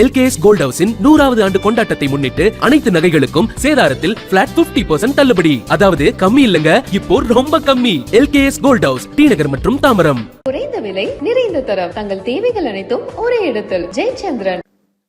LKS gold ஹவுஸின் நூறாவது ஆண்டு கொண்டாட்டத்தை முன்னிட்டு அனைத்து நகைகளுக்கும் சேதாரத்தில் பிளாட் 50% தள்ளுபடி. அதாவது கம்மி இல்லங்க இப்போ ரொம்ப கம்மி. LKS gold house T Nagar மற்றும் தாமரம். குறைந்த விலை நிறைந்த தரம். தங்கள் தேவைகள் அனைத்தும் ஒரே இடத்தில். ஜெயச்சந்திரன்.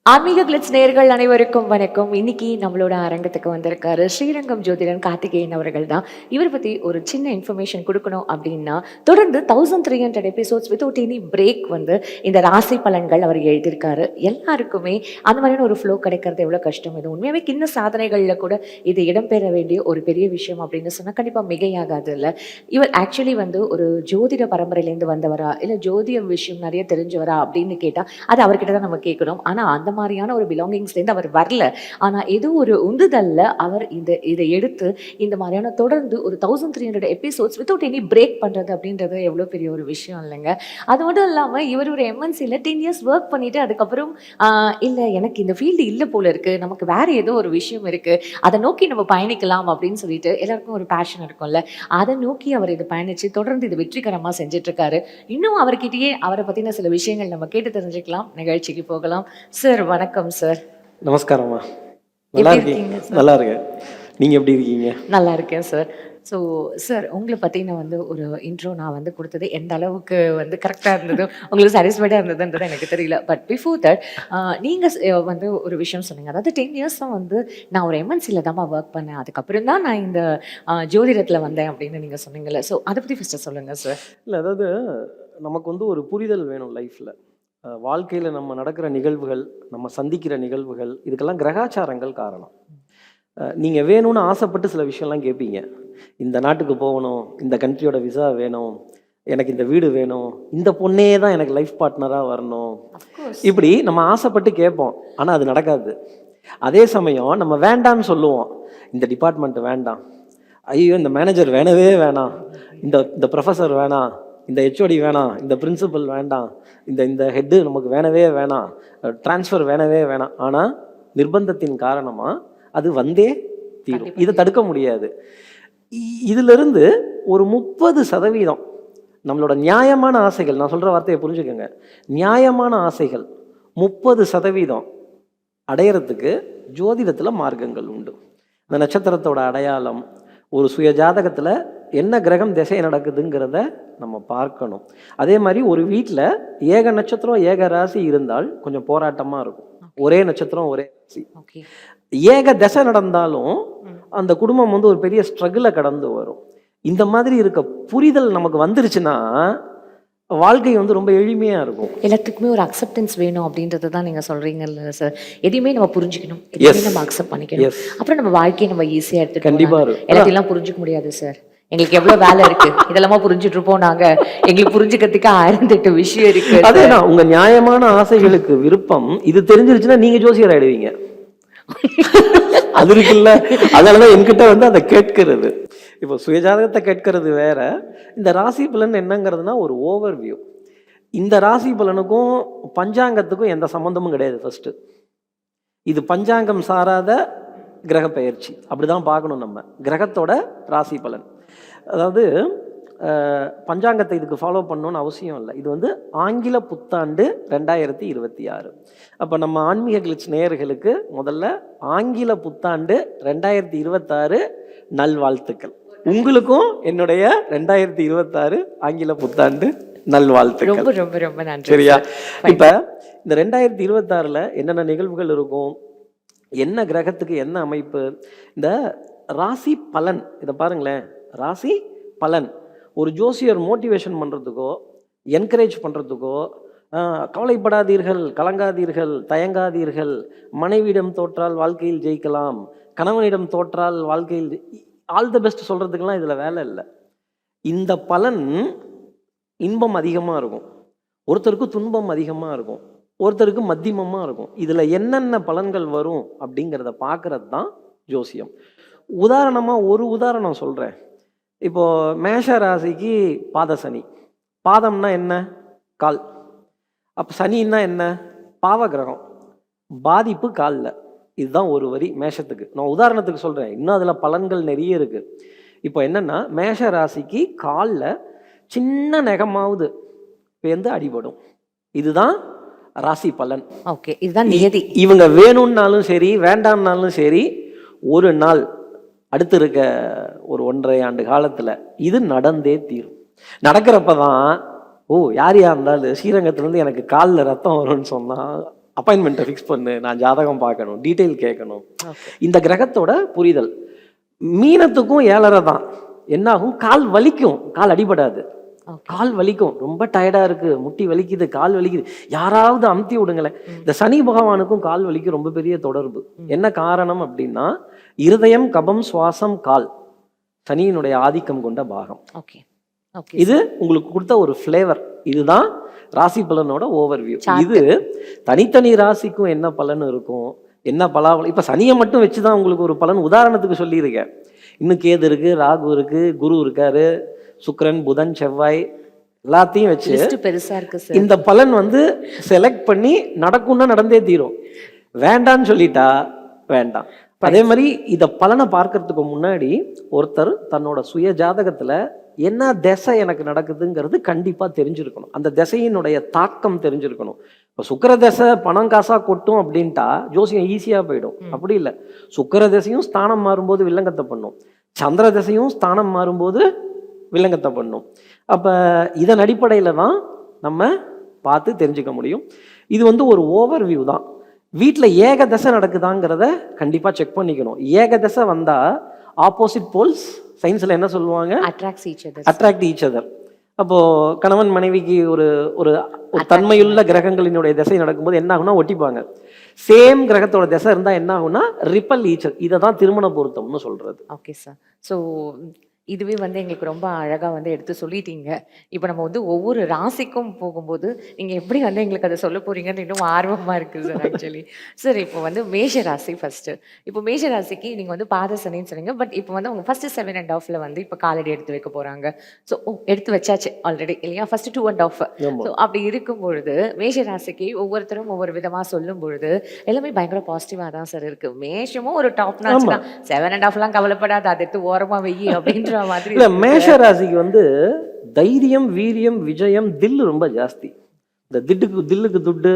ஆன்மீக கிளிட்ஸ் நேர்கள் அனைவருக்கும் வணக்கம். இன்னைக்கு நம்மளோட அரங்கத்துக்கு வந்திருக்காரு ஸ்ரீரங்கம் ஜோதிடன் கார்த்திகேயன் அவர்கள் தான். இவர் பற்றி ஒரு சின்ன இன்ஃபர்மேஷன் கொடுக்கணும் அப்படின்னா தொடர்ந்து thousand three hundred episodes without any break வந்து இந்த ராசி பலன்கள் அவர் எழுதியிருக்காரு. எல்லாருக்குமே அந்த மாதிரியான ஒரு ஃப்ளோ கிடைக்கிறது எவ்வளோ கஷ்டம்? இது உண்மையாகவே கிண்ண சாதனைகளில் கூட இது இடம்பெற வேண்டிய ஒரு பெரிய விஷயம் அப்படின்னு சொன்னால் கண்டிப்பாக மிகையாகாது இல்லை. இவர் ஆக்சுவலி வந்து ஒரு ஜோதிட பரம்பரையிலேருந்து வந்தவரா? இல்லை ஜோதிட விஷயம் நிறைய தெரிஞ்சவரா? அப்படின்னு கேட்டால் அது அவர்கிட்ட தான் நம்ம கேட்கணும். ஆனால் அந்த மாதிரியான ஒரு பிலாங்கிங்ஸ்லேருந்து அவர் வரல. ஆனால் ஏதோ ஒரு உந்துதல்ல அவர் இந்த இதை எடுத்து இந்த மாதிரியான தொடர்ந்து ஒரு thousand three hundred episodes without any break பண்ணுறது அப்படின்றது எவ்வளோ பெரிய ஒரு விஷயம் இல்லைங்க. அது மட்டும் இல்லாமல் இவர் ஒரு எம்என்சியில் டென் இயர்ஸ் ஒர்க் பண்ணிவிட்டு அதுக்கப்புறம் இல்லை எனக்கு இந்த ஃபீல்டு இல்லை போல இருக்குது நமக்கு வேறு ஏதோ ஒரு விஷயம் இருக்குது அதை நோக்கி நம்ம பயணிக்கலாம் அப்படின்னு சொல்லிட்டு எல்லாருக்கும் ஒரு பேஷன் இருக்கும்ல. அதை நோக்கி அவர் இதை பயணித்து தொடர்ந்து இது வெற்றிகரமாக செஞ்சிட்ருக்காரு. இன்னும் அவர்கிட்டயே அவரை பற்றின சில விஷயங்கள் நம்ம கேட்டு தெரிஞ்சுக்கலாம். நிகழ்ச்சிக்கு போகலாம். சார் வணக்கம் சார் நமஸ்காரம்மா. நல்லா இருக்கீங்க? நல்லா இருக்கேன். நீங்க எப்படி இருக்கீங்க? நல்லா இருக்கேன் சார் ஸோ சார் உங்களை பற்றி நான் வந்து ஒரு இன்ட்ரோ நான் வந்து கொடுத்தது எந்த அளவுக்கு வந்து கரெக்டாக இருந்தது உங்களுக்கு சாட்டிஸ்ஃபைடாக இருந்ததுன்றது எனக்கு தெரியல. பட் பிஃபோர் தட் நீங்கள் வந்து ஒரு விஷயம் சொன்னீங்க. அதாவது டென் இயர்ஸ் தான் வந்து நான் ஒரு எம்என்சியில் தான் ஒர்க் பண்ணேன். அதுக்கப்புறம் தான் நான் இந்த ஜோதிடத்தில் வந்தேன் அப்படின்னு நீங்கள் சொன்னீங்கல்ல. ஸோ அதை பற்றி ஃபஸ்ட்டு சொல்லுங்கள் சார் இல்லை அதாவது நமக்கு வந்து ஒரு புரிதல் வேணும் லைஃப்பில் வாழ்க்கையில் நம்ம நடக்கிற நிகழ்வுகள் நம்ம சந்திக்கிற நிகழ்வுகள் இதுக்கெல்லாம் கிரகாச்சாரங்கள் காரணம். நீங்கள் வேணும்னு ஆசைப்பட்டு சில விஷயம்லாம் கேட்பீங்க இந்த நாட்டுக்கு போகணும் இந்த கண்ட்ரியோட விசா வேணும் எனக்கு இந்த வீடு வேணும் இந்த பொண்ணே தான் எனக்கு லைஃப் பார்ட்னராக வரணும். இப்படி நம்ம ஆசைப்பட்டு கேட்போம் ஆனால் அது நடக்காது. அதே சமயம் நம்ம வேண்டாம்னு சொல்லுவோம். இந்த டிபார்ட்மெண்ட் வேண்டாம். ஐயோ இந்த மேனேஜர் வேணவே வேணாம். இந்த இந்த ப்ரொஃபஸர் வேணாம். இந்த ஹெச்ஓடி வேணாம் இந்த பிரின்சிபல் வேண்டாம் இந்த இந்த ஹெட்டு நமக்கு வேணவே வேணாம் ட்ரான்ஸ்ஃபர் வேணவே வேணாம். ஆனால் நிர்பந்தத்தின் காரணமாக அது வந்தே தீரும். இதை தடுக்க முடியாது. இதிலிருந்து ஒரு முப்பது சதவீதம் நம்மளோட நியாயமான ஆசைகள் நான் சொல்கிற வார்த்தையை புரிஞ்சுக்கோங்க. நியாயமான ஆசைகள் முப்பது சதவீதம் அடையறதுக்கு ஜோதிடத்தில் மார்க்கங்கள் உண்டு. இந்த நட்சத்திரத்தோட அடையாளம் ஒரு சுய ஜாதகத்தில் என்ன கிரகம் திசை நடக்குதுங்கிறத நம்ம பார்க்கணும். அதே மாதிரி ஒரு வீட்டில் ஏக நட்சத்திரம் ஏக ராசி இருந்தால் கொஞ்சம் போராட்டமாக இருக்கும். ஒரே நட்சத்திரம் ஒரே ராசி. ஏக தசை நடந்தாலும் அந்த குடும்பம் வந்து ஒரு பெரிய ஸ்ட்ரகிளை கடந்து வரும். இந்த மாதிரி இருக்க புரிதல் நமக்கு வந்துருச்சுன்னா வாழ்க்கை வந்து ரொம்ப எளிமையாக இருக்கும். எல்லாத்துக்குமே ஒரு அக்செப்டன்ஸ் வேணும் அப்படின்றது தான் நீங்கள் சொல்கிறீங்கல்ல சார் எதையுமே நம்ம புரிஞ்சுக்கணும். எதையுமே நம்ம அக்செப்ட் பண்ணிக்கணும். அப்புறம் நம்ம வாழ்க்கையை நம்ம ஈஸியாக எடுத்துட்டு கண்டிப்பா போகலாம். இருக்கும். எல்லாத்தையும் புரிஞ்சுக்க முடியாது சார் எங்களுக்கு எவ்வளவு வேலை இருக்கு? இதெல்லாமா புரிஞ்சுட்டு இருப்போம் நாங்க. எங்களுக்கு புரிஞ்சுக்கிறதுக்கு ஆயிரத்தி எட்டு விஷயம் இருக்கு. அதேதான் உங்க நியாயமான ஆசைகளுக்கு விருப்பம். இது தெரிஞ்சிருச்சுன்னா நீங்க ஜோசியர் ஆயிடுவீங்க. அது இருக்குல்ல? அதனாலதான் என்கிட்ட வந்து அதை கேட்கிறது. இப்போ சுயஜாதகத்தை கேட்கறது வேற. இந்த ராசி பலன் என்னங்கிறதுனா ஒரு ஓவர் வியூ இந்த ராசி பலனுக்கும் பஞ்சாங்கத்துக்கும் எந்த சம்மந்தமும் கிடையாது ஃபர்ஸ்ட் இது பஞ்சாங்கம் சாராத கிரக பெயர்ச்சி அப்படிதான் பார்க்கணும் நம்ம. கிரகத்தோட ராசி பலன். அதாவது பஞ்சாங்கத்தை இதுக்கு ஃபாலோ பண்ணணும்னு அவசியம் இல்லை. இது வந்து ஆங்கில புத்தாண்டு ரெண்டாயிரத்தி இருபத்தி ஆறு. அப்போ நம்ம ஆன்மீக கிளிட்ஸ் நேயர்களுக்கு முதல்ல ஆங்கில புத்தாண்டு ரெண்டாயிரத்தி இருபத்தாறு நல்வாழ்த்துக்கள். உங்களுக்கும் என்னுடைய ரெண்டாயிரத்தி இருபத்தாறு ஆங்கில புத்தாண்டு நல்வாழ்த்துக்கள். ரொம்ப ரொம்ப ரொம்ப நன்றி. சரியா. இப்ப இந்த ரெண்டாயிரத்தி இருபத்தாறுல என்னென்ன நிகழ்வுகள் இருக்கும்? என்ன கிரகத்துக்கு என்ன அமைப்பு? இந்த ராசி பலன் இதை பாருங்களேன். ராசி பலன். ஒரு ஜோசியர் மோட்டிவேஷன் பண்ணுறதுக்கோ என்கரேஜ் பண்ணுறதுக்கோ கவலைப்படாதீர்கள் கலங்காதீர்கள் தயங்காதீர்கள். மனைவியிடம் தோற்றால் வாழ்க்கையில் ஜெயிக்கலாம். கணவனிடம் தோற்றால் வாழ்க்கையில் ஆல் த பெஸ்ட் சொல்கிறதுக்கெல்லாம் இதில் வேலை இல்லை. இந்த பலன் இன்பம் அதிகமாக இருக்கும். ஒருத்தருக்கு துன்பம் அதிகமாக இருக்கும். ஒருத்தருக்கு மத்தியமமாக இருக்கும். இதில் என்னென்ன பலன்கள் வரும் அப்படிங்கிறத பார்க்குறது தான் ஜோசியம். உதாரணமாக ஒரு உதாரணம் சொல்கிறேன் இப்போ மேஷ ராசிக்கு பாத சனி. பாதம்னா என்ன? கால். அப்போ சனின்னா என்ன? பாவ கிரகம் பாதிப்பு காலில். இதுதான் ஒரு வரி மேஷத்துக்கு. நான் உதாரணத்துக்கு சொல்கிறேன் இன்னும் அதில் பலன்கள் நிறைய இருக்குது இப்போ என்னென்னா மேஷ ராசிக்கு காலில் சின்ன நெகமாவது பேர்ந்து அடிபடும். இதுதான் ராசி பலன். ஓகே. இதுதான் நியதி. இவங்க வேணும்னாலும் சரி வேண்டாம்னாலும் சரி ஒரு நாள் அடுத்து இருக்க ஒரு ஒன்றரை ஆண்டு காலத்தில் இது நடந்தே தீரும். நடக்கிறப்ப தான் ஓ யார் யார் இருந்தாலும் ஸ்ரீரங்கத்துலேருந்து எனக்கு காலில் ரத்தம் வரும்னு சொன்னால் அப்பாயின்மெண்ட்டை ஃபிக்ஸ் பண்ணு நான் ஜாதகம் பார்க்கணும் டீட்டெயில் கேட்கணும். இந்த கிரகத்தோட புரிதல். மீனத்துக்கும் ஏழரை தான். என்னாகும்? கால் வலிக்கும். கால் அடிபடாது. கால் வலிக்கும். ரொம்ப டயர்டா இருக்கு. முட்டி வலிக்குது கால் வலிக்குது. யாராவது அமுத்தி விடுங்களேன். இந்த சனி பகவானுக்கும் கால் வலிக்கும் ரொம்ப பெரிய தொடர்பு. என்ன காரணம் அப்படின்னா இருதயம் கபம் சுவாசம் கால் சனியினுடைய ஆதிக்கம் கொண்ட பாகம். ஓகே இது உங்களுக்கு கொடுத்த ஒரு ஃப்ளேவர் இதுதான் ராசி பலனோட ஓவர்வியூ Chart. இது தனித்தனி ராசிக்கும் என்ன பலன் இருக்கும்? என்ன பலாபலம் இப்ப சனியை மட்டும் வச்சு தான் உங்களுக்கு ஒரு பலன் உதாரணத்துக்கு சொல்லியிருக்கேன். இன்னும் கேது இருக்கு ராகு இருக்கு குரு இருக்காரு சுக்கிரன் புதன் செவ்வாய் எல்லாத்தையும் வச்சு பெருசா இருக்கு இந்த பலன் வந்து செலக்ட் பண்ணி நடக்கும்னா நடந்தே தீரும். வேண்டான்னு சொல்லிட்டா வேண்டாம். அதே மாதிரி இத பலனை பார்க்கறதுக்கு முன்னாடி ஒருத்தர் தன்னோட சுய ஜாதகத்துல என்ன திசை எனக்கு நடக்குதுங்கிறது கண்டிப்பா தெரிஞ்சிருக்கணும். அந்த திசையினுடைய தாக்கம் தெரிஞ்சிருக்கணும். இப்போ சுக்கிர திசை பணம் காசா கொட்டும் அப்படின்ட்டா ஜோசியம் ஈஸியா போயிடும். அப்படி இல்லை. சுக்கிர திசையும் ஸ்தானம் மாறும்போது வில்லங்கத்தை பண்ணும். சந்திர திசையும் ஸ்தானம் மாறும்போது வில்லங்கத்தை பண்ணும். அப்ப இதன் அடிப்படையில தான் நம்ம பார்த்து தெரிஞ்சுக்க முடியும். இது வந்து ஒரு ஓவர் வியூ தான். வீட்டில் ஏக தசை நடக்குதாங்கிறத கண்டிப்பாக செக் பண்ணிக்கணும். ஏக தசை வந்தால் ஆப்போசிட் போல்ஸ் சயின்ஸில் என்ன சொல்லுவாங்க? Attracts each other attract each other அப்போ கணவன் மனைவிக்கு ஒரு ஒரு ஒரு தன்மையுள்ள கிரகங்களினுடைய திசை நடக்கும்போது என்ன ஆகும்னா ஒட்டிப்பாங்க. சேம் கிரகத்தோட திசை இருந்தால் என்ன ஆகும்னா ரிப்பல் ஈச்சர் இதை தான் திருமண பொருத்தம்னு சொல்றது. ஓகே சார் ஸோ இதுவே வந்து எங்களுக்கு ரொம்ப அழகாக வந்து எடுத்து சொல்லிட்டீங்க. இப்போ நம்ம வந்து ஒவ்வொரு ராசிக்கும் போகும்போது நீங்கள் எப்படி வந்து எங்களுக்கு அதை சொல்ல போறீங்கன்னு இன்னும் ஆர்வமாக இருக்குது சார் ஆக்சுவலி சார் இப்போ வந்து மேஷ ராசி ஃபர்ஸ்ட் இப்போ மேஷ ராசிக்கு நீங்கள் வந்து பாதசனின்னு சொன்னீங்க. பட் இப்போ வந்து அவங்க ஃபர்ஸ்ட் செவன் அண்ட் ஆஃப்ல வந்து இப்போ காலடி எடுத்து வைக்க போகிறாங்க ஸோ எடுத்து வச்சாச்சு ஆல்ரெடி இல்லையா? First two and half. So அப்படி இருக்கும் பொழுது மேஷ ராசிக்கு ஒவ்வொருத்தரும் ஒவ்வொரு விதமாக சொல்லும் பொழுது எல்லாமே பயங்கர பாசிட்டிவாக தான் சார் இருக்கு. மேஷமும் ஒரு டாப் நாச் தான். செவன் அண்ட் ஆஃப்லாம் கவலைப்படாத அதை எடுத்து ஓரமா வெயி அப்படின்ற மாதிரி இல்ல. மேஷ ராசிக்கு வந்து தைரியம் வீரியம் விஜயம் தில்லு ரொம்ப ஜாஸ்தி. இந்த திட்டுக்கு தில்லுக்கு துட்டு.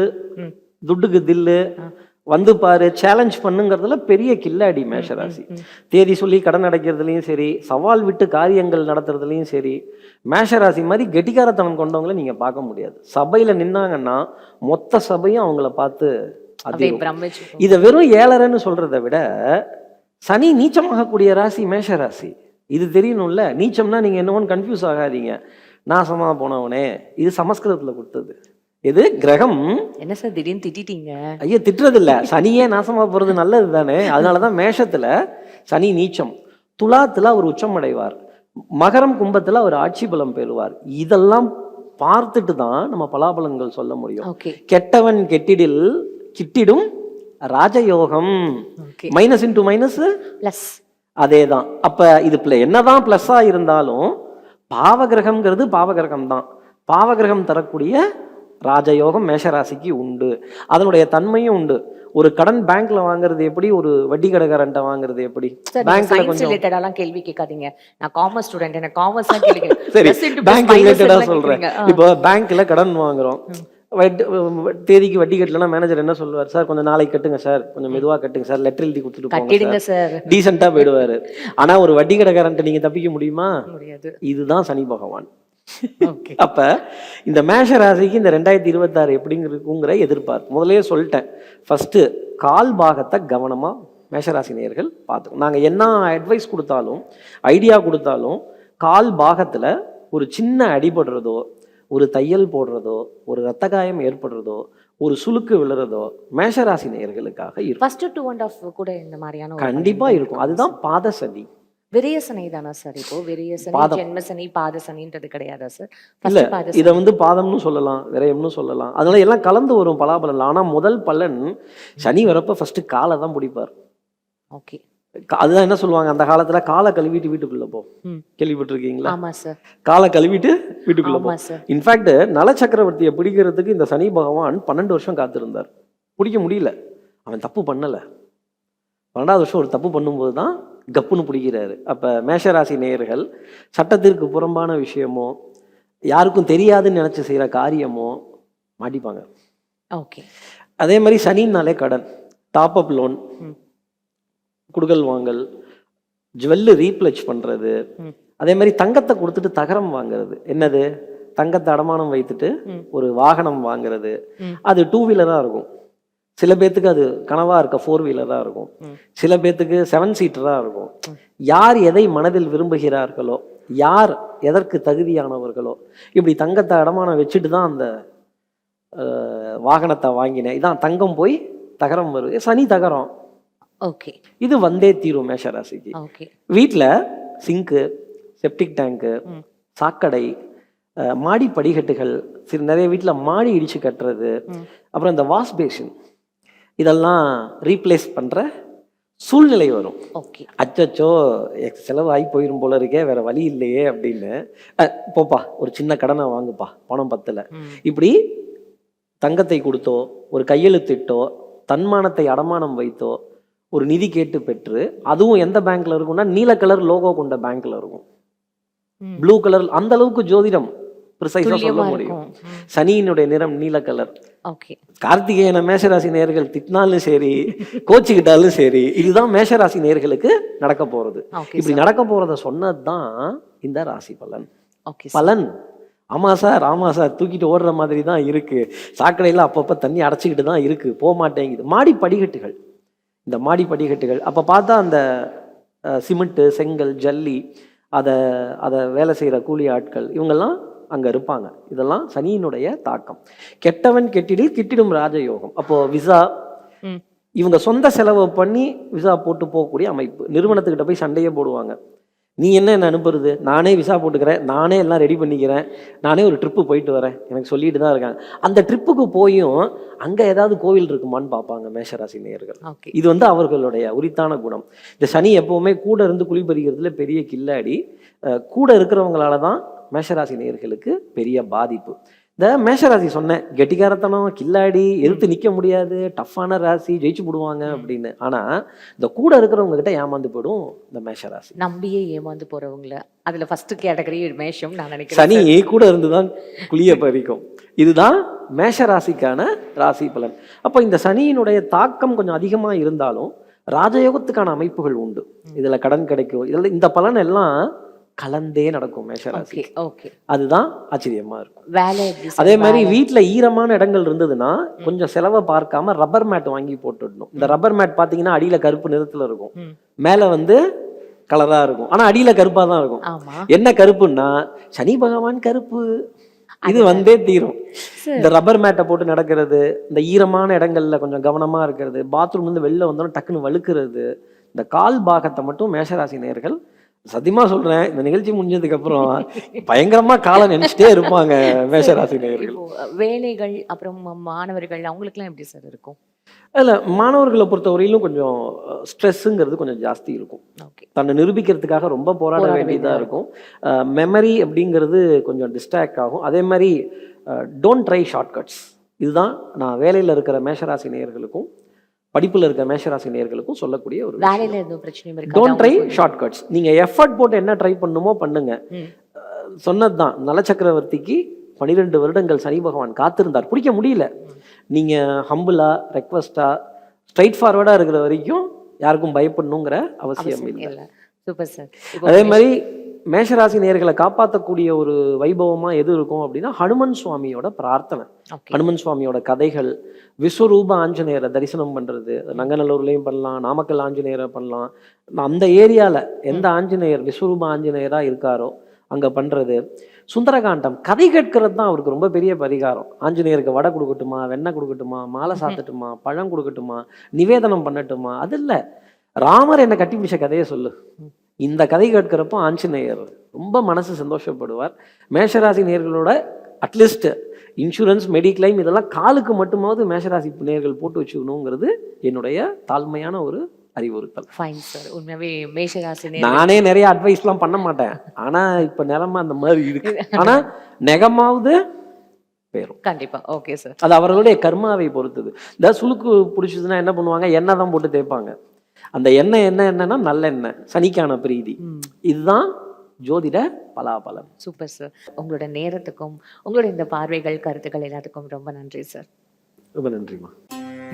துட்டுக்கு தில்லு வந்து பாரு சேலஞ்ச் பண்ணுங்கிறதுல பெரிய கில்லாடி மேஷ ராசி தேதி சொல்லி கடன் அடைக்கிறதுலையும் சரி சவால் விட்டு காரியங்கள் நடத்துறதுலையும் சரி மேஷ ராசி மாதிரி கெட்டிக்காரத்தனம் கொண்டவங்கள நீங்க பார்க்க முடியாது. சபையில நின்னாங்கன்னா மொத்த சபையும் அவங்கள பார்த்து இதை வெறும் ஏழரைன்னு சொல்றதை விட சனி நீச்சமாகக்கூடிய ராசி மேஷ ராசி இது தெரியணும்ல. நீச்சம்னா நீங்க என்னவோன்னு கன்ஃபியூஸ் ஆகாதீங்க. நாசமா போனவனே. இது சமஸ்கிருதத்துல கொடுத்தது. இது கிரகம். என்ன சார் திடீர்னு திட்டிட்டீங்க? ஐயா திட்டுறது இல்ல சனியே நாசமா போறது நல்லது தானே. அதனாலதான் மேஷத்துல சனி நீச்சம். துலாத்துல அவர் உச்சம் அடைவார் மகரம் கும்பத்துல அவர் ஆட்சி பலம் பெறுவார். இதெல்லாம் பார்த்துட்டு தான் நம்ம பலாபலன்கள் சொல்ல முடியும். கெட்டவன் கெட்டிடில் கிட்டிடும் ராஜயோகம். மைனஸ் இன்டு மைனஸ் பிளஸ் அதே தான் அப்ப இது பிள என்னதான் பிளஸ்ஸா இருந்தாலும் பாவகிரகம்ங்கிறது பாவகிரகம் தான் பாவகிரகம் தரக்கூடிய ராஜயோகம் மேஷராசிக்கு உண்டு. அதனுடைய தன்மையும் உண்டு. ஒரு கடன் பேங்க்ல வாங்குறது எப்படி? ஒரு வட்டி கடைக்காரன்ட்ட வாங்குறது எப்படி? பேங்க்ல கொஞ்சம் ரிலேட்டடாலாம் கேள்வி கேட்காதீங்க. நான் காமர்ஸ் ஸ்டூடெண்ட் எனக்கு காமர்ஸ் தான் கேள்வி சரி பேங்க் ரிலேட்டடா சொல்றேன். இப்போ பேங்க்ல கடன் வாங்குறோம். வட்டி தேதிக்கு வட்டி கட்டலன்னா மேனேஜர் என்ன சொல்லுவார்? சார் கொஞ்சம் நாளைக்கு கட்டுங்க சார். கொஞ்சம் மெதுவா கட்டுங்க சார். லெட்டர் எழுதி கொடுத்துட்டு கட்டிடுங்க சார். சார். டீசெண்டா போயிடுவாரு. ஆனா ஒரு வட்டி கடைக்காரன்ட்ட நீங்க தப்பிக்க முடியுமா? முடியாது. இதுதான் சனி பகவான். ஓகே. அப்ப இந்த மேஷ ராசிக்கு இந்த ரெண்டாயிரத்தி இருபத்தாறு எப்படிங்கிருக்குங்கிற எதிர்பார்ப்பு. முதல்லயே சொல்லிட்டேன். ஃபர்ஸ்ட் கால் பாகத்தை கவனமா மேஷராசி நேயர்கள் பார்த்துக்கணும். நாங்க என்ன அட்வைஸ் கொடுத்தாலும் ஐடியா கொடுத்தாலும் கால் பாகத்துல ஒரு சின்ன அடிபடுறதோ ஒரு தையல் போடுறதோ ஒரு ரத்த காயம் ஏற்படுறதோ ஒரு சுளுக்கு விழுறதோ மேஷராசி நேயர்களுக்காக இருக்கும். ஃபர்ஸ்ட் டூ அண்ட் ஆஃப் கூட இந்த மாதிரியான கண்டிப்பா இருக்கும். அதுதான் பாத சனி விரயசனை தானா சார் இப்போ? விரயசனி பாதம். ஜென்மசனி பாதசனின்றது கிடையாதா சார் இல்ல இதை வந்து பாதம்னு சொல்லலாம் விரயம்னு சொல்லலாம். அதனால எல்லாம் கலந்து வரும் பலாபலன் ஆனா முதல் பலன் சனி வரப்ப ஃபர்ஸ்ட் காலை தான் பிடிப்பார் ஓகே அதுதான் என்ன சொல்லுவாங்க அந்த காலத்துல காலை கழுவிட்டு வீட்டுக்குள்ள போ. கேள்விப்பட்டிருக்கீங்களா? காலை கழுவிட்டு வீட்டுக்குள்ள போ. இன்ஃபேக்ட் நல சக்கரவர்த்தியை பிடிக்கிறதுக்கு இந்த சனி பகவான் பன்னெண்டு வருஷம் காத்திருந்தார். பிடிக்க முடியல. அவன் தப்பு பண்ணல. பன்னெண்டாவது வருஷம் ஒரு தப்பு பண்ணும்போது தான் கப்புன்னு பிடிக்கிறாரு. அப்ப மேஷராசி நேயர்கள் சட்டத்திற்கு புறம்பான விஷயமோ யாருக்கும் தெரியாதுன்னு நினைச்சு செய்யற காரியமோ மாட்டிப்பாங்க. ஓகே. அதே மாதிரி சனின்னாலே கடன் டாப் அப் லோன் ம். குடுக்கல் வாங்கல் ஜுவல்லு ரீப்ளச் பண்றது ம். அதே மாதிரி தங்கத்தை கொடுத்துட்டு தகரம் வாங்குறது என்னது தங்கத்தை அடமானம் வைத்துட்டு. ஒரு வாகனம் வாங்குறது. அது டூ வீலரா இருக்கும் சில பேத்துக்கு அது கனவா இருக்க ஃபோர் வீலரா இருக்கும். சில பேத்துக்கு செவன் சீட்டரா இருக்கும் யார் எதை மனதில் விரும்புகிறார்களோ யார் எதற்கு தகுதியானவர்களோ இப்படி தங்கத்தை அடமானம் வச்சுட்டு தான் அந்த வாகனத்தை வாங்கினேன் இதான் தங்கம் போய் தகரம் வருது சனி தகரம் ஓகே இது வந்தே தீரும் மேஷராசிக்கு. ஓகே வீட்டில் சிங்க்கு செப்டிக் டேங்க்கு. சாக்கடை மாடி படிக்கட்டுகள் சில நிறைய வீட்டில் மாடி இடிச்சு கட்டுறது. அப்புறம் இந்த வாஷ் பேஷன். இதெல்லாம் ரீப்ளேஸ் பண்ணுற சூழ்நிலை வரும். ஓகே அச்சச்சோ எக் செலவு ஆகி போயிரும் போல இருக்கே வேற வழி இல்லையே அப்படின்னு. போப்பா ஒரு சின்ன கடனை வாங்குப்பா பணம் பத்தல. இப்படி தங்கத்தை கொடுத்தோ ஒரு கையெழுத்திட்டோ தன்மானத்தை அடமானம் வைத்தோ ஒரு நிதி கேட்டு பெற்று அதுவும் எந்த பேங்க்ல இருக்கும்னா நீல கலர் லோகோ கொண்ட பேங்க்ல இருக்கும். ப்ளூ கலர் அந்த அளவுக்கு ஜோதிடம் ப்ரிசைஸா சொல்ல முடியும். சனியினுடைய நிறம் நீல கலர் ஓகே. கார்த்திகேயன மேஷராசி நேர்கள் திட்டினாலும் சரி கோச்சிக்கிட்டாலும் சரி இதுதான் மேஷராசி நேர்களுக்கு நடக்க போறது. இப்படி நடக்க போறத சொன்னதுதான் இந்த ராசி பலன். பலன். ஆமா சார் ஆமா சார் தூக்கிட்டு ஓடுற மாதிரி தான் இருக்கு. சாக்கடையில் அப்பப்போ தண்ணி அடைச்சிக்கிட்டு தான் இருக்கு. போக மாட்டேங்குது மாடி படிக்கட்டுகள் இந்த மாடி படிக்கட்டுகள். அப்போ பார்த்தா அந்த சிமெண்ட்டு செங்கல் ஜல்லி அதை அதை வேலை செய்கிற கூலி ஆட்கள் இவங்கெல்லாம் அங்கே இருப்பாங்க. இதெல்லாம் சனியினுடைய தாக்கம். கெட்டவன் கெட்டிடில் கிட்டிடும் ராஜயோகம். அப்போ விசா. இவங்க சொந்த செலவை பண்ணி விசா போட்டு போகக்கூடிய அமைப்பு. நிறுவனத்துக்கிட்ட போய் சண்டையே போடுவாங்க. நீ என்ன என்ன அனுப்புறது? நானே விசா போட்டுக்கிறேன். நானே எல்லாம் ரெடி பண்ணிக்கிறேன். நானே ஒரு ட்ரிப்பு போயிட்டு வரேன். எனக்கு சொல்லிட்டு தான் இருக்காங்க. அந்த ட்ரிப்புக்கு போயும் அங்கே ஏதாவது கோவில் இருக்குமான்னு பார்ப்பாங்க மேஷராசி நேயர்கள். இது வந்து அவர்களுடைய உரித்தான குணம். இந்த சனி எப்பவுமே கூட இருந்து குளிப்பறிக்கிறதுல பெரிய கில்லாடி. கூட இருக்கிறவங்களால தான் மேஷராசி நேயர்களுக்கு பெரிய பாதிப்பு. இந்த மேஷராசி சொன்னேன். கெட்டிக்காரத்தனம் கில்லாடி எதிர்த்து நிற்க முடியாது டஃப்பான ராசி ஜெயிச்சு போடுவாங்க அப்படின்னு. ஆனா இந்த கூட இருக்கிறவங்க கிட்ட ஏமாந்து போயிடும் இந்த மேஷராசி. நம்பியே ஏமாந்து போறவங்கள. அதுல ஃபர்ஸ்ட் கேட்டகரி மேஷம் நான் நினைக்கிறேன் சனி கூட இருந்து தான் குளிய பறிக்கும். இதுதான் மேஷ ராசிக்கான ராசி பலன். அப்போ இந்த சனியினுடைய தாக்கம் கொஞ்சம் அதிகமா இருந்தாலும் ராஜயோகத்துக்கான அமைப்புகள் உண்டு. இதுல கடன் கிடைக்கும். இதுல இந்த பலன் எல்லாம் கலந்தே நடக்கும் மேஷராசி அதுதான் ஆச்சரியமா இருக்கும்? அதே மாதிரி வீட்ல ஈரமான இடங்கள் இருந்ததுன்னா கொஞ்சம் செலவை பார்க்காம ரப்பர் மேட் வாங்கி போட்டுடணும். இந்த ரப்பர் மேட் பாத்தீங்கன்னா அடியில கருப்பு நிறத்துல இருக்கும். மேல வந்து கலரா இருக்கும். ஆனா அடியில கருப்பா தான் இருக்கும். என்ன கருப்புன்னா சனி பகவான் கருப்பு. இது வந்தே தீரும். இந்த ரப்பர் மேட்டை போட்டு நடக்கிறது இந்த ஈரமான இடங்கள்ல கொஞ்சம் கவனமா இருக்கிறது பாத்ரூம் இருந்து வெளில வந்தோம் டக்குன்னு வழுக்கிறது இந்த கால் பாகத்தை மட்டும் மேஷராசி நேயர்கள் சத்தியமா சொல்றேன் இந்த நிகழ்ச்சி முடிஞ்சதுக்கு அப்புறம் பயங்கரமா காலை நினைச்சிட்டே இருப்பாங்க மேஷராசி நேயர்கள். வேலைகள் அப்புறம் மாணவர்கள் அவங்களுக்குலாம் எப்படி சார் இருக்கும்? அதில் மாணவர்களை பொறுத்தவரையிலும் கொஞ்சம் ஸ்ட்ரெஸ்ஸுங்கிறது கொஞ்சம் ஜாஸ்தி இருக்கும். தன்னை நிரூபிக்கிறதுக்காக ரொம்ப போராட வேண்டியதாக வேண்டியதா இருக்கும். மெமரி அப்படிங்கிறது கொஞ்சம் டிஸ்ட்ராக்ட் ஆகும். அதே மாதிரி டோன்ட் ட்ரை ஷார்ட்கட்ஸ் இதுதான் நான் வேலையில் இருக்கிற மேஷராசி நேயர்களுக்கும் படிப்பில் இருக்க மேஷராசி நேயர்களுக்கும் சொல்லக்கூடிய ஒரு வேலையில எதுவும் பிரச்சனையும் இருக்கு டோன்ட் ட்ரை ஷார்ட்கட்ஸ் நீங்கள் எஃபர்ட் போட்டு என்ன ட்ரை பண்ணுமோ பண்ணுங்க. சொன்னது தான் நலச்சக்கரவர்த்திக்கு பனிரெண்டு வருடங்கள் சனி பகவான் காத்திருந்தார். பிடிக்க முடியல. நீங்கள் ஹம்பிளா ரெக்வஸ்டா ஸ்ட்ரைட் ஃபார்வர்டாக இருக்கிற வரைக்கும் யாருக்கும் பயப்படணுங்கிற அவசியம் இல்லை. இல்ல. சூப்பர் சார் அதே மாதிரி மேஷராசி நேர்களை காப்பாற்றக்கூடிய ஒரு வைபவமா எது இருக்கும் அப்படின்னா ஹனுமன் சுவாமியோட பிரார்த்தனை. ஹனுமன் சுவாமியோட கதைகள் விஸ்வரூப ஆஞ்சநேயரை தரிசனம் பண்றது நங்கநல்லூர்லயும் பண்ணலாம் நாமக்கல் ஆஞ்சநேயரை பண்ணலாம். அந்த ஏரியால எந்த ஆஞ்சநேயர் விஸ்வரூப ஆஞ்சநேயரா இருக்காரோ அங்க பண்றது. சுந்தரகாண்டம் கதை கேட்கறது தான் அவருக்கு ரொம்ப பெரிய பரிகாரம். ஆஞ்சநேயருக்கு வடை கொடுக்கட்டுமா வெண்ணெய் கொடுக்கட்டுமா மாலை சாத்தட்டுமா பழம் கொடுக்கட்டுமா நிவேதனம் பண்ணட்டுமா அது இல்ல. ராமர் என்னை கட்டி பிடிச்ச கதையை சொல்லு. இந்த கதை கேட்கிறப்போ ஆஞ்சநேயர் ரொம்ப மனசு சந்தோஷப்படுவார். மேஷராசி நேர்களோட அட்லீஸ்ட் இன்சூரன்ஸ் மெடிக்ளைம் இதெல்லாம் காலுக்கு மட்டுமாவது மேஷராசி நேர்கள் போட்டு வச்சுக்கணுங்கிறது என்னுடைய தாழ்மையான ஒரு அறிவுறுத்தல். ஃபைன் சார் உண்மையாவே மேஷராசி நானே நிறைய அட்வைஸ்லாம் பண்ண மாட்டேன். ஆனா இப்ப நிலைமை அந்த மாதிரி இருக்கு. ஆனா நெகமாவது போயிரும் கண்டிப்பா. ஓகே சார் அது அவர்களுடைய கர்மாவை பொறுத்தது. இந்த சுளுக்கு பிடிச்சதுன்னா என்ன பண்ணுவாங்க? எண்ணெய் தான் போட்டு தேய்ப்பாங்க. அந்த எண்ணெய் என்ன என்னன்னா நல்லெண்ணெய் சனிக்கான பிரீதி. இதுதான் ஜோதிட பலாபலம் சூப்பர் சார் உங்களோட நேரத்துக்கும் உங்களோட இந்த பார்வைகள் கருத்துக்கள் எல்லாத்துக்கும் ரொம்ப நன்றி சார் ரொம்ப நன்றிமா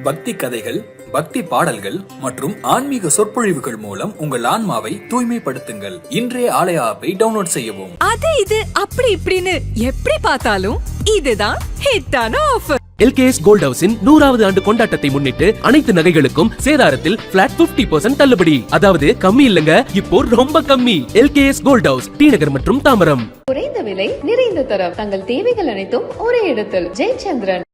பக்தி கதைகள் பக்தி பாடல்கள் மற்றும் ஆன்மீக சொற்பொழிவுகள் மூலம் உங்கள் ஆன்மாவை தூய்மைப்படுத்துங்கள். இன்றைய ஆலய ஆப்பை டவுன்லோட் செய்யவும். அது இது அப்படி இப்படின்னு எப்படி பார்த்தாலும் இதுதான் ஹிட்டான ஆஃபர் எல்கேஎஸ் கோல்ட் ஹவுஸின் நூறாவது ஆண்டு கொண்டாட்டத்தை முன்னிட்டு அனைத்து நகைகளுக்கும் சேதாரத்தில் பிளாட் 50% தள்ளுபடி. அதாவது கம்மி இல்லங்க இப்போ ரொம்ப கம்மி. LKS gold house T Nagar மற்றும் தாமரம். குறைந்த விலை நிறைந்த தரம். தங்கள் தேவைகள் அனைத்தும் ஒரே இடத்தில். ஜெயச்சந்திரன்.